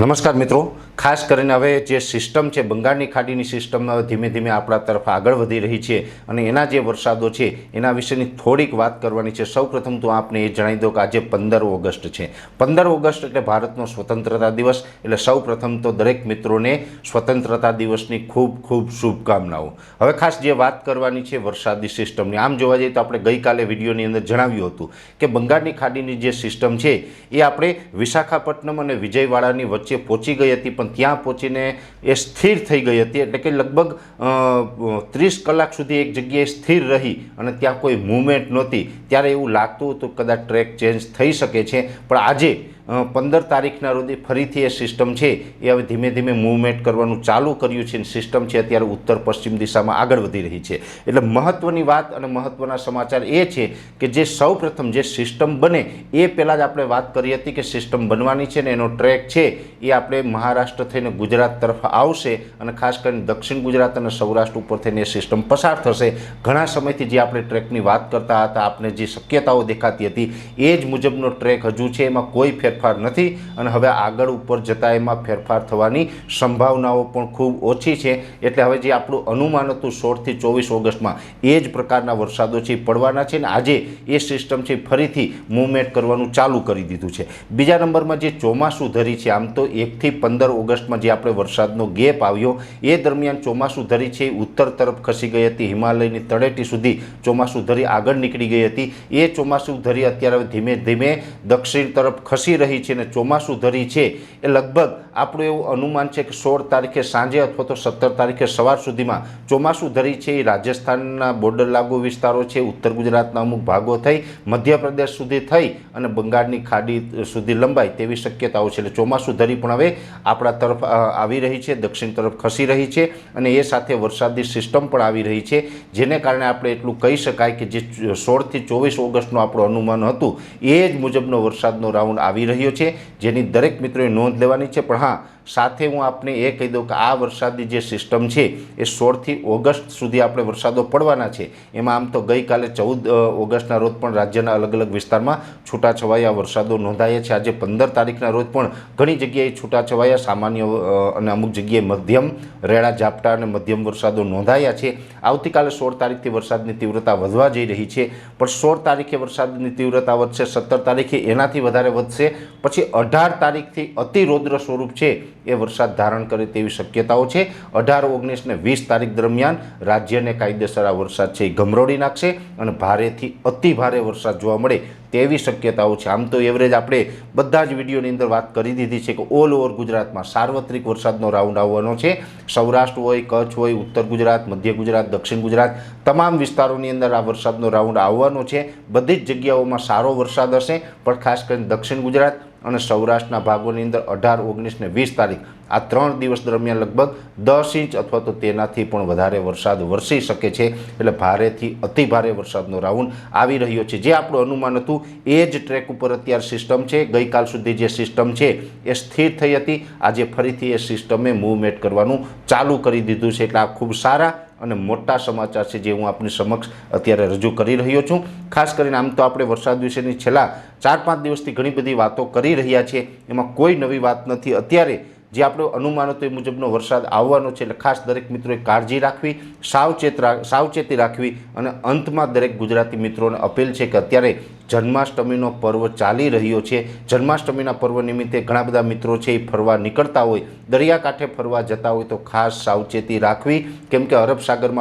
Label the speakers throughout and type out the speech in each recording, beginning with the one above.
Speaker 1: નમસ્કાર મિત્રો. ખાસ કરીને હવે જે સિસ્ટમ છે, બંગાળની ખાડીની સિસ્ટમ ધીમે ધીમે આપણા તરફ આગળ વધી રહી છે અને એના જે વરસાદો છે, એના વિશેની થોડીક વાત કરવાની છે. સૌપ્રથમ તો આપને એ જણાવી દઉં કે આજે પંદર ઓગસ્ટ છે. પંદર ઓગસ્ટ એટલે ભારતનો સ્વતંત્રતા દિવસ, એટલે સૌપ્રથમ તો દરેક મિત્રોને સ્વતંત્રતા દિવસની ખૂબ ખૂબ શુભકામનાઓ. હવે ખાસ જે વાત કરવાની છે વરસાદી સિસ્ટમની, આમ જોવા જઈએ તો આપણે ગઈકાલે વિડીયોની અંદર જણાવ્યું હતું કે બંગાળની ખાડીની જે સિસ્ટમ છે, એ આપણે વિશાખાપટ્ટનમ અને વિજયવાડાની વચ્ચે પહોંચી ગઈ હતી, પણ ત્યાં પહોંચીને એ સ્થિર થઈ ગઈ હતી. એટલે કે લગભગ ત્રીસ કલાક સુધી એક જગ્યાએ સ્થિર રહી અને ત્યાં કોઈ મૂવમેન્ટ નહોતી. ત્યારે એવું લાગતું હતું કદાચ ટ્રેક ચેન્જ થઈ શકે છે. પણ આજે પંદર તારીખના રોજે ફરીથી એ સિસ્ટમ છે. એ હવે ધીમે ધીમે મૂવમેન્ટ કરવાનું ચાલુ કર્યું છે અને સિસ્ટમ છે અત્યારે ઉત્તર પશ્ચિમ દિશામાં આગળ વધી રહી છે. એટલે મહત્ત્વની વાત અને મહત્ત્વના સમાચાર એ છે કે જે સૌપ્રથમ જે સિસ્ટમ બને એ પહેલાં જ આપણે વાત કરી હતી કે સિસ્ટમ બનવાની છે ને એનો ટ્રેક છે એ આપણે મહારાષ્ટ્ર થઈને ગુજરાત તરફ આવશે અને ખાસ કરીને દક્ષિણ ગુજરાત અને સૌરાષ્ટ્ર ઉપર થઈને એ સિસ્ટમ પસાર થશે. ઘણા સમયથી જે આપણે ટ્રેકની વાત કરતા હતા આપણે જે શક્યતાઓ દેખાતી હતી, એ જ મુજબનો ટ્રેક હજુ છે. એમાં કોઈ ફેરફાર નથી અને હવે આગળ ઉપર જતાં એમાં ફેરફાર થવાની સંભાવનાઓ પણ ખૂબ ઓછી છે. એટલે હવે જે આપણું અનુમાન હતું સોળથી ચોવીસ ઓગસ્ટમાં, એ જ પ્રકારના વરસાદો છે પડવાના છે ને આજે એ સિસ્ટમ છે ફરીથી મૂવમેન્ટ કરવાનું ચાલુ કરી દીધું છે. બીજા નંબરમાં જે ચોમાસું ધરી છે, આમ તો એકથી પંદર ઓગસ્ટમાં જે આપણે વરસાદનો ગેપ આવ્યો, એ દરમિયાન ચોમાસું ધરી છે ઉત્તર તરફ ખસી ગઈ હતી, હિમાલયની તળેટી સુધી ચોમાસું ધરી આગળ નીકળી ગઈ હતી. એ ચોમાસું ધરી અત્યારે ધીમે ધીમે દક્ષિણ તરફ ખસી રહી છે અને ચોમાસું ધરી છે, એ લગભગ આપણું એવું અનુમાન છે કે સોળ તારીખે સાંજે અથવા તો સત્તર તારીખે સવાર સુધીમાં ચોમાસું ધરી છે. એ રાજસ્થાનના બોર્ડર લાગુ વિસ્તારો છે, ઉત્તર ગુજરાતના અમુક ભાગો થઈ, મધ્યપ્રદેશ સુધી થઈ અને બંગાળની ખાડી સુધી લંબાય તેવી શક્યતાઓ છે. એટલે ચોમાસું ધરી પણ હવે આપણા તરફ આવી રહી છે, દક્ષિણ તરફ ખસી રહી છે અને એ સાથે વરસાદી સિસ્ટમ પણ આવી રહી છે, જેને કારણે આપણે એટલું કહી શકાય કે જે સોળથી ચોવીસ ઓગસ્ટનું આપણું અનુમાન હતું, એ જ મુજબનો વરસાદનો રાઉન્ડ આવી રહ્યો છે જેની દરેક મિત્રોએ નોંધ લેવાની છે. પણ હા સાથે હું આપને એ કહી દઉં કે આ વરસાદની જે સિસ્ટમ છે, એ સોળથી ઓગસ્ટ સુધી આપણે વરસાદો પડવાના છે. એમાં આમ તો ગઈકાલે ચૌદ ઓગસ્ટના રોજ પણ રાજ્યના અલગ અલગ વિસ્તારમાં છૂટાછવાયા વરસાદો નોંધાયા છે. આજે પંદર તારીખના રોજ પણ ઘણી જગ્યાએ છૂટાછવાયા, સામાન્ય અને અમુક જગ્યાએ મધ્યમ રેડા, ઝાપટા અને મધ્યમ વરસાદો નોંધાયા છે. આવતીકાલે સોળ તારીખથી વરસાદની તીવ્રતા વધવા જઈ રહી છે, પણ સોળ તારીખે વરસાદની તીવ્રતા વધશે, સત્તર તારીખે એનાથી વધારે વધશે. પછી અઢાર તારીખથી અતિ રૌદ્ર સ્વરૂપ છે. એ વરસાદ ધારણ કરે તેવી શક્યતાઓ છે. અઢાર, ઓગણીસ ને વીસ તારીખ દરમિયાન રાજ્યને કાયદેસર આ વરસાદ છે એ ગમરોડી નાખશે અને ભારેથી અતિ ભારે વરસાદ જોવા મળે તેવી શક્યતાઓ છે. આમ તો એવરેજ આપણે બધા જ વિડીયોની અંદર વાત કરી દીધી છે કે ઓલ ઓવર ગુજરાતમાં સાર્વત્રિક વરસાદનો રાઉન્ડ આવવાનો છે. સૌરાષ્ટ્ર હોય, કચ્છ હોય, ઉત્તર ગુજરાત, મધ્ય ગુજરાત, દક્ષિણ ગુજરાત તમામ વિસ્તારોની અંદર આ વરસાદનો રાઉન્ડ આવવાનો છે. બધી જ જગ્યાઓમાં સારો વરસાદ હશે પણ ખાસ કરીને દક્ષિણ ગુજરાત અને સૌરાષ્ટ્રના ભાગોની અંદર અઢાર, ઓગણીસ ને વીસ તારીખ, આ ત્રણ દિવસ દરમિયાન લગભગ દસ ઇંચ અથવા તો તેનાથી પણ વધારે વરસાદ વરસી શકે છે. એટલે ભારેથી અતિ ભારે વરસાદનો રાઉન્ડ આવી રહ્યો છે. જે આપણું અનુમાન હતું, એ જ ટ્રેક ઉપર અત્યારે સિસ્ટમ છે. ગઈકાલ સુધી જે સિસ્ટમ છે, એ સ્થિર થઈ હતી. આજે ફરીથી એ સિસ્ટમે મૂવમેન્ટ કરવાનું ચાલુ કરી દીધું છે. એટલે આ ખૂબ સારા અને મોટા સમાચાર છે જે હું આપની સમક્ષ અત્યારે રજૂ કરી રહ્યો છું. ખાસ કરીને આમ તો આપણે વરસાદ વિશેની છેલ્લા ચાર પાંચ દિવસથી ઘણી બધી વાતો કરી રહ્યા છીએ. એમાં કોઈ નવી વાત નથી. અત્યારે જે આપણો અનુમાન હતો એ મુજબનો વરસાદ આવવાનો છે એટલે ખાસ દરેક મિત્રોએ કાળજી રાખવી, સાવચેત સાવચેતી રાખવી અને અંતમાં દરેક ગુજરાતી મિત્રોને અપીલ છે કે અત્યારે જન્માષ્ટમીનો પર્વ ચાલી રહ્યો છે. જન્માષ્ટમીના પર્વ નિમિત્તે ઘણા બધા મિત્રો છે એ ફરવા નીકળતા હોય, દરિયાકાંઠે ફરવા જતા હોય તો ખાસ સાવચેતી રાખવી. કેમ કે અરબ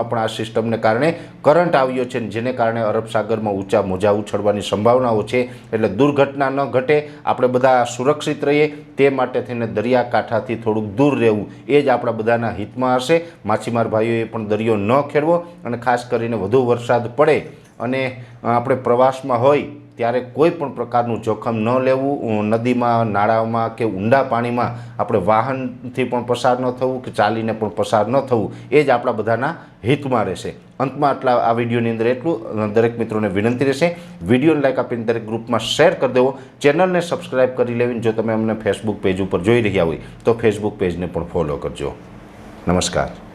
Speaker 1: પણ આ સિસ્ટમને કારણે કરંટ આવ્યો છે જેને કારણે અરબ સાગરમાં ઊંચા મોજા ઉછળવાની સંભાવનાઓ છે. એટલે દુર્ઘટના ન ઘટે, આપણે બધા સુરક્ષિત રહીએ, તે માટે થઈને દરિયાકાંઠાથી થોડુંક દૂર રહેવું, એ જ આપણા બધાના હિતમાં હશે. માછીમાર ભાઈઓએ પણ દરિયો ન ખેડવો અને ખાસ કરીને વધુ વરસાદ પડે અને આપણે પ્રવાસમાં હોય ત્યારે કોઈ પણ પ્રકારનું જોખમ ન લેવું નદીમાં નાળામાં કે ઊંડા પાણીમાં આપણે વાહનથી પણ પસાર ન થવું કે ચાલીને પણ પસાર ન થવું, એ જ આપણા બધાના હિતમાં રહેશે. અંતમાં આટલા, આ વિડીયોની અંદર એટલું. દરેક મિત્રોને વિનંતી રહેશે. વિડીયોને લાઈક આપીને દરેક ગ્રુપમાં શેર કરી દેવો. ચેનલને સબસ્ક્રાઈબ કરી લેવી જો તમે અમને ફેસબુક પેજ ઉપર જોઈ રહ્યા હોય તો ફેસબુક પેજને પણ ફોલો કરજો. નમસ્કાર.